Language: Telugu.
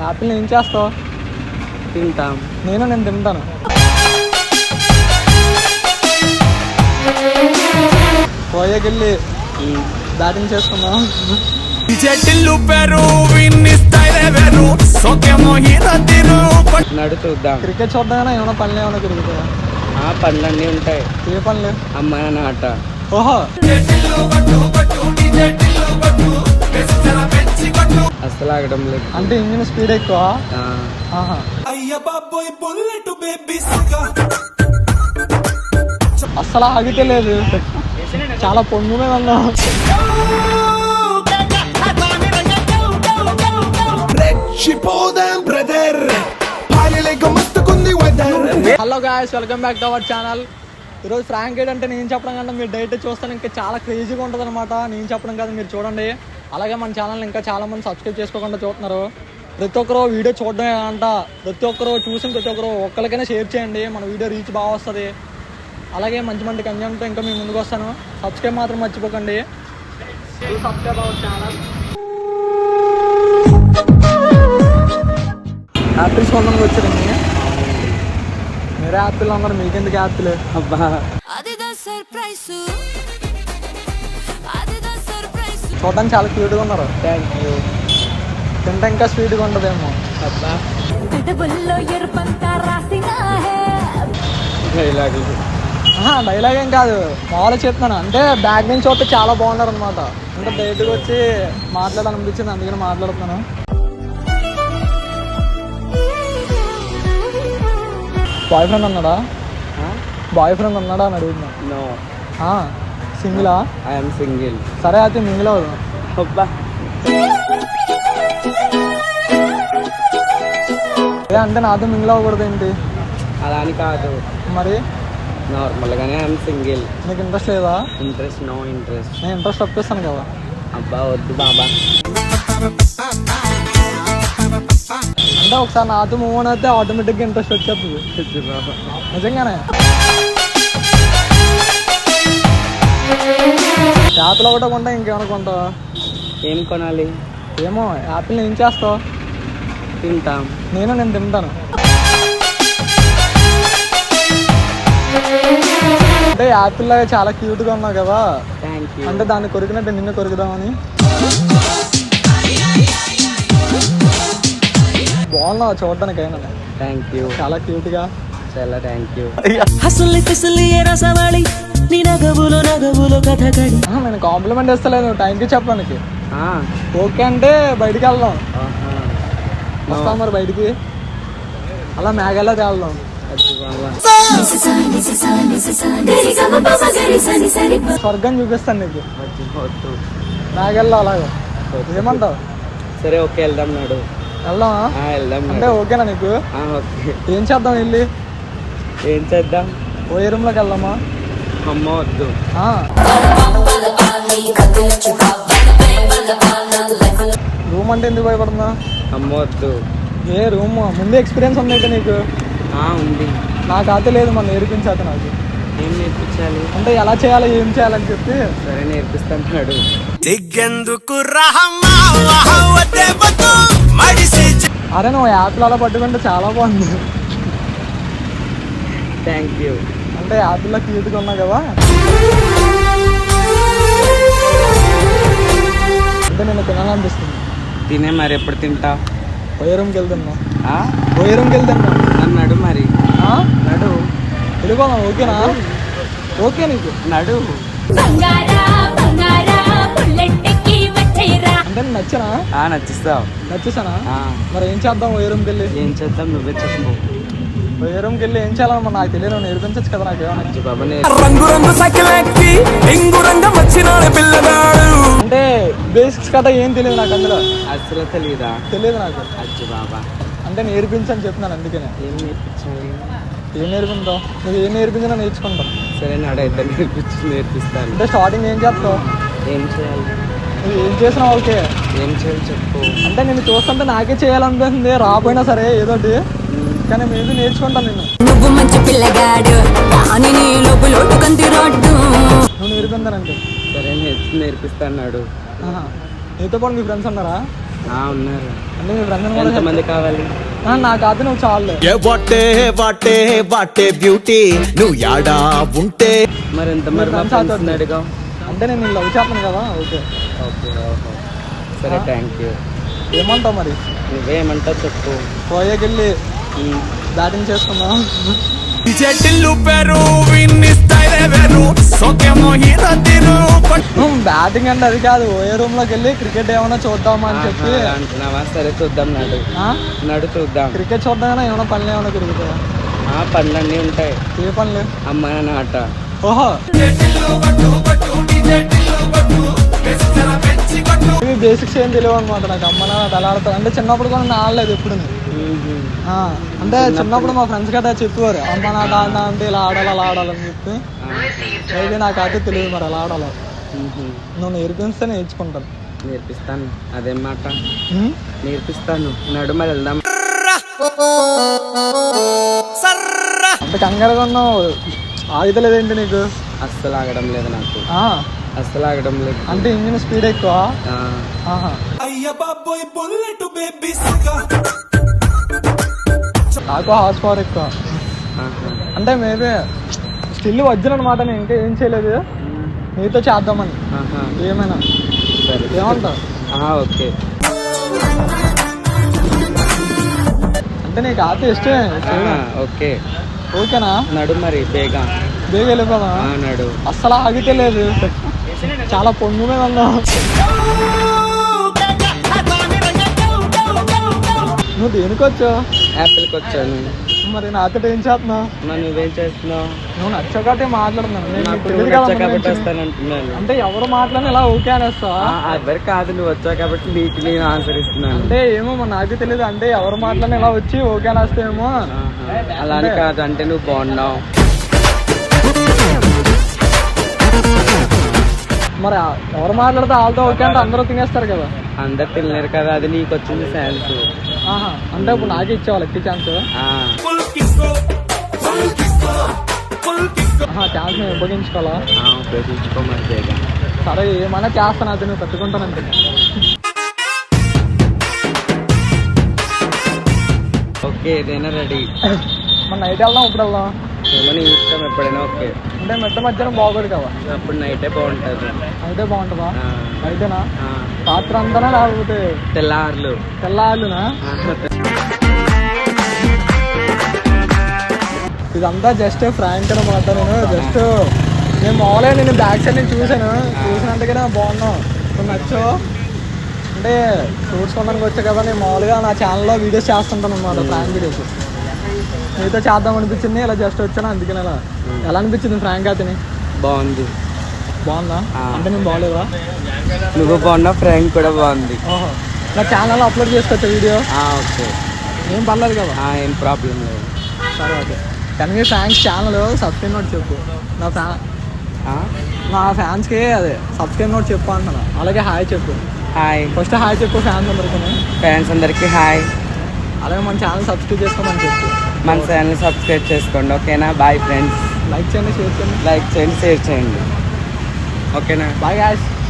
యాపిల్ ఏం చేస్తావు? తింటాం. నేను నేను తింటాను. పోయేకెళ్ళి బ్యాటింగ్ చేసుకుందాం. చెట్టిల్లు పెరు విన్ని స్టైల్ వేరు. సోకేమో హీరో తిరు. నడు చూద్దాం. క్రికెట్ చూద్దామైనా ఏమైనా పనులు ఏమైనా తిరుగుతాయా? ఆ పనులన్నీ ఉంటాయి. ఏ పనులు? అమ్మ నాన్న ఆట ఓహో. అసలు ఆగడం లేదు. అంటే ఇంజిన్ స్పీడ్ ఎక్కువ? ఆ, ఆహా. అయ్య బాబోయ్ బుల్లెట్ బేబీ అస్సలు ఆగితే లేదు. చాలా పొంగు మీద ఉన్నాం. Hello guys welcome back to our channel ఈరోజు ఫ్రాంక్ ఏంటంటే నేను చెప్పడం కంటే మీరు డైట్ చూస్తాను ఇంకా చాలా క్రేజీగా ఉంటుంది అనమాట నేను చెప్పడం కాదు మీరు చూడండి. అలాగే మన ఛానల్ ఇంకా చాలా మంది సబ్స్క్రైబ్ చేసుకోకుండా చూస్తున్నారు. ప్రతి ఒక్కరు వీడియో చూడడమే అంట ప్రతి ఒక్కరు చూసిన ప్రతి ఒక్కరు ఒక్కరికైనా షేర్ చేయండి. మన వీడియో రీచ్ బాగా వస్తుంది. అలాగే మంచి మంచి కంజంతో ఇంకా మేము ముందుకు వస్తాను. సబ్స్క్రైబ్ మాత్రం మర్చిపోకండి. సబ్స్క్రైబ్ అవర్ ఛానల్ హ్యాపీ కొందానికి వచ్చారండి మీరే యాపిల్ అన్నారు మీకెందుకు యాపిల్? అబ్బా. చూడడానికి చాలా క్యూట్గా ఉన్నారు. థ్యాంక్ యూ తింటే ఇంకా స్వీట్గా అబ్బా. డైలాగులు డైలాగ్ ఏం కాదు. మామూలుగా చెప్తున్నాను. అంటే బ్యాగ్ నుంచి చూస్తే చాలా బాగున్నారు అనమాట అంటే బయటకు వచ్చి మాట్లాడాలనిపించింది అందుకని మాట్లాడుతున్నాను. బాయ్ ఫ్రెండ్ ఉన్నాడా? బాయ్ ఫ్రెండ్ ఉన్నాడా అని అడుగుతున్నా. నో సింగిలా ఐఎమ్ సింగిల్ సరే అయితే మింగిల్ అవుదాం ఏ అంటే నాతో మింగిల్ అవ్వకూడదు ఏంటి? అలా అని కాదు. మరి? నార్మల్గానే ఐఎమ్ సింగిల్ నీకు ఇంట్రెస్ట్ లేదా? ఇంట్రెస్ట్ నో ఇంట్రెస్ట్ నేను ఇంట్రెస్ట్ ఒప్పిస్తాను కదా. అబ్బా వద్దు బాబా. అంటే ఒకసారి నాతో మూవ్ అని అయితే ఆటోమేటిక్గా ఇంట్రెస్ట్ వచ్చేస్తుంది. నిజంగానే. చేతలు ఒకటే కొంటా ఇంకేమైనా కొంటావా ఏం కొనాలి? ఏమో యాపిల్ ఏం చేస్తావు? తింటాం. నేను నేను తింటాను. అంటే యాపిల్ లాగా చాలా క్యూట్గా ఉన్నావు కదా. అంటే దాన్ని కొరికినట్టు నిన్ను కొరుకుదామని. బాగున్నావు చూడడానికి అయినా థ్యాంక్ యూ చాలా క్యూట్గా చాలా థ్యాంక్ యూ ఫిసుల్ని ఏ రసవాళి నీ నగవులో నగవులో కథకడి నేను కాంప్లిమెంట్ ఇస్తలేదు థ్యాంక్ యూ చెప్పడానికి. ఓకే అంటే బయటికి వెళ్దాం. వస్తాం మరి బయటికి. అలా మేఘాలో తేళ్దాం. స్వర్గం చూపిస్తాను నీకు. మేఘాల్లో అలాగా. ఏమంటావు? సరే ఓకే వెళ్దాం నాడు. వెళ్దామా? అంటే ఓకేనా నీకు? ఆ, ఓకే. ఏం చేద్దాం వెళ్ళి? ఏం చేద్దాం? ఓ రూమ్లోకి వెళ్దామా? అమ్మ వద్దు. ఆ. రూమ్ అంటే ఎందుకు భయపడుతున్నా? అమ్మ వద్దు. ఏ రూమ్? ముందే ఎక్స్పీరియన్స్ ఉంది అయితే నీకు? ఆ, ఉంది. నాకు అయితే లేదు మన నేర్పించేత నాకు. ఏం నేర్పించాలి? అంటే ఎలా చేయాలి ఏం చేయాలని చెప్పి. సరే నేర్పిస్తాను దిగ్గెందుకు రహమ్మా? అరే నువ్వు యాప్లు అలా పట్టుకుంటే చాలా బాగుంది. థ్యాంక్ యూ అంటే యాపిల్లో క్యూట్గా ఉన్నావు కదా. అంటే నేను తినాలనిపిస్తుంది. తినే మరి ఎప్పుడు తింటా పోయే రూమ్కి వెళ్తున్నా. ఆ? పోయే రూమ్కి వెళ్తున్నా. నన్ను నడు మరి. ఆ? నడు. వెళ్ళిపోదాం ఓకేనా? ఓకే నీకు. నడు. బంగారా బంగారా బుల్లెట్ అంటే నచ్చనా? ఆ నచ్చిస్తావు. నచ్చేసానా? మరి ఏం చేద్దాం రూమ్కి వెళ్ళి? ఏం చేద్దాం? నువ్వే చెప్పు. పోయే రూమ్కి వెళ్ళి ఏం చేయాలని మరి నాకు తెలియదు నేర్పించచ్చు కదా నాకు ఏమన్నా. బాబా రంగు రంగు రింగు వచ్చినాడు అంటే బేసిక్స్ ఏం తెలియదు నాకు అందులో. అసలు తెలీదా? తెలియదు నాకు. బాబా. అంటే నేర్పించని చెప్తున్నాను అందుకనే. ఏం నేర్పించాలి ఏం నేర్పించావు? నువ్వు ఏం నేర్పించినా నేర్చుకుంటావు. సరే నాడు అయితే నేర్పించి నేర్పిస్తాను. అంటే స్టార్టింగ్ ఏం చేస్తావు? ఏం చేయాలి? ఏం చేసినా ఓకే ఏం చేయాలి చెప్పు. అంటే నేను చూస్తుంటే నాకే చేయాలనిపిస్తుంది రాపోయినా సరే ఏదోటి. కానీ మేబీ నేర్చుకుంటాను నేను నువ్వు మంచి పిల్లగాడు కానీ నీ లోపు లోటు కంది రోడ్డు. నువ్వు నేర్పిందానంటే సరే నేర్పి నేర్పిస్తాను నాడు ఆహా. నీతో పాటు మీ ఫ్రెండ్స్ ఉన్నారా? ఆ, ఉన్నారు. అంటే మీ ఫ్రెండ్స్ ఎంతమంది కావాలి? ఆ, నాకు అది నువ్వు చాలు ఏ what a what a what a beauty నువ్వు యాడా ఉంటే. మరి ఎంత మరి మా ఫ్రెండ్స్. అంటే నేను లవ్ చేస్తాను కదా ఓకే. ఓకే ఓహో సరే? థ్యాంక్ యూ ఏమంటావు మరి? నువ్వేమంటావు చెప్పు. పోయేకెళ్ళి ఉమ్. బ్యాటింగ్ చేసుకుందాం. పెరు బ్యాటింగ్ అంటే అది కాదు ఓయే రూమ్లోకి వెళ్ళి క్రికెట్ ఏమైనా చూద్దామా అని చెప్పి. అంటున్నావా? సరే చూద్దాం నడు? నడు చూద్దాం. క్రికెట్ చూద్దామని ఏమైనా పనులు ఏమైనా తిరుగుతాయా? ఆ పనులన్నీ ఉంటాయి. ఏ పనులు? అమ్మ నాన్న ఆట. ఓహో. ఇవి బేసిక్స్ ఏం తెలియవు అనమాట నాకు. అమ్మ నాన్న అలా ఆడతారు. అంటే చిన్నప్పుడు కూడా నేను ఆడలేదు ఎప్పుడు అంటే చిన్నప్పుడు మా ఫ్రెండ్స్ గట్రా చెప్పేవారు. అమ్మ నాన్న ఆడినా అంటే ఇలా ఆడాలి అలా ఆడాలని చెప్పి. అయితే నాకు అయితే తెలియదు మరి అలా ఆడాలి. నువ్వు నేర్పిస్తే నేర్చుకుంటాను. నేర్పిస్తాను. అదేం మాట? నేర్పిస్తాను. నడు మరి వెళ్దాం అంటే కంగారుగా ఉన్నావు. ఆగుతలేదేంటి నీకు? అస్సలు ఆగడం లేదు నాకు. ఆ, అస్సలు ఆగడం లేదు. అంటే ఇంజిన్ స్పీడ్ ఎక్కువ. నాకు హార్స్ పవర్ ఎక్కువ. అంటే మేబీ స్టిల్ వచ్చిన అనమాట నేను ఇంకా ఏం చేయలేదు. నీతో చేద్దామని. ఏమైనా? సరే. ఏమంటావు? ఆ, ఓకే. అంటే నీకు ఆత ఇష్టమే. ఓకే. ఓకేనా? నడు మరి బేగా. బేగ వెళ్ళిపోదా ఆ, నడు. అస్సలు ఆగితే లేదు. చాలా పొంగు మీద ఉన్నావు నువ్వు దేనికి వచ్చావు యాపిల్కి వచ్చాను మరి నాతో ఏం చేస్తున్నావు మరి నువ్వేం చేస్తున్నావు? నువ్వు నచ్చకపోతే మాట్లాడుతున్నాను అంటే ఎవరు మాట్లాడినా ఇలా ఓకే అనేస్తా ఆ, ఎవరు కాదు నువ్వు వచ్చావు కాబట్టి నీకు నేను ఆన్సర్ ఇస్తున్నాను. అంటే ఏమో మరి నాకు తెలియదు అంటే ఎవరు మాట్లాడినా ఇలా వచ్చి ఓకే అనేస్తేమో ఆహా. అలా అని కాదు అంటే నువ్వు బాగున్నావు. మరి ఎవరు మాట్లాడితే వాళ్ళతో ఓకే అంటే అందరూ తినేస్తారు కదా. అందరు తినలేరు కదా అది నీకు వచ్చింది ఛాన్స్ ఆహా. అంటే ఇప్పుడు నాకే ఇచ్చేవాళ్ళు ఎక్కి ఛాన్స్ ఛాన్స్ ఉపయోగించుకోవాలా? ఉపయోగించుకో మరి బేగా సరే ఏమైనా చేస్తాను అది నువ్వు తట్టుకుంటానంటే ఓకే ఏదైనా రెడీ. మన నైట్ వెళ్దాం ఇప్పుడు వెళ్దాం? ఏమో నీ ఇష్టం ఎప్పుడైనా ఓకే. అంటే మెట్ట మధ్యాహ్నం బాగోదు కదా. అప్పుడు నైటే బాగుంటుంది. అయితే బాగుంటుందా? ఆ. రాత్రి అంతనా లేకపోతే తెల్లార్లు. తెల్లారునా ఇదంతా జస్ట్ ఫ్రాంక్ అనమాట నేను జస్ట్ నేను మామూలుగా నేను బ్యాక్ సైడ్ నుంచి చూశాను. చూసినందుకనే బాగున్నావు నువ్వు నచ్చు? అంటే ఫ్రూట్స్ కొనడానికి వచ్చా కదా నేను మామూలుగా నా ఛానల్లో వీడియోస్ చేస్తుంటాను అనమాట ఫ్రాంక్ వీడియోస్ నీతో చేద్దాం అనిపించింది ఇలా జస్ట్ వచ్చాను అందుకని ఇలా. ఎలా అనిపించింది ఫ్రాంక్ అతని? బాగుంది. బాగుందా. అంటే నేను బాగలేదా? నువ్వు బాగున్నావు ఫ్రాంక్ కూడా బాగుంది. నా ఛానల్లో అప్లోడ్ చేసుకోవచ్చా వీడియో ఓకే. ఏం పర్లేదు కదా. ఆ, ఏం ప్రాబ్లం లేదు. సరే ఓకే. కానీ మీ ఫ్యాన్స్ ఛానల్ సబ్స్క్రైబ్ నోట్ చెప్పు. నా ఫ్యా ఆ? నా ఫ్యాన్స్కి అదే. సబ్స్క్రైబ్ నోట్ చెప్పు అంటున్నా. అలాగే హాయ్ చెప్పు. హాయ్. ఫస్ట్ హాయ్ చెప్పు ఫ్యాన్స్ అందరికీ. ఫ్యాన్స్ అందరికీ హాయ్. అలాగే మన ఛానల్ సబ్స్క్రైబ్ చేసుకోమని చెప్పు. మన ఛానల్ సబ్స్క్రైబ్ చేసుకోండి ఓకేనా? బాయ్ ఫ్రెండ్స్ లైక్ చేయండి షేర్ చేయండి. లైక్ చేయండి షేర్ చేయండి. ఓకేనా? Bye guys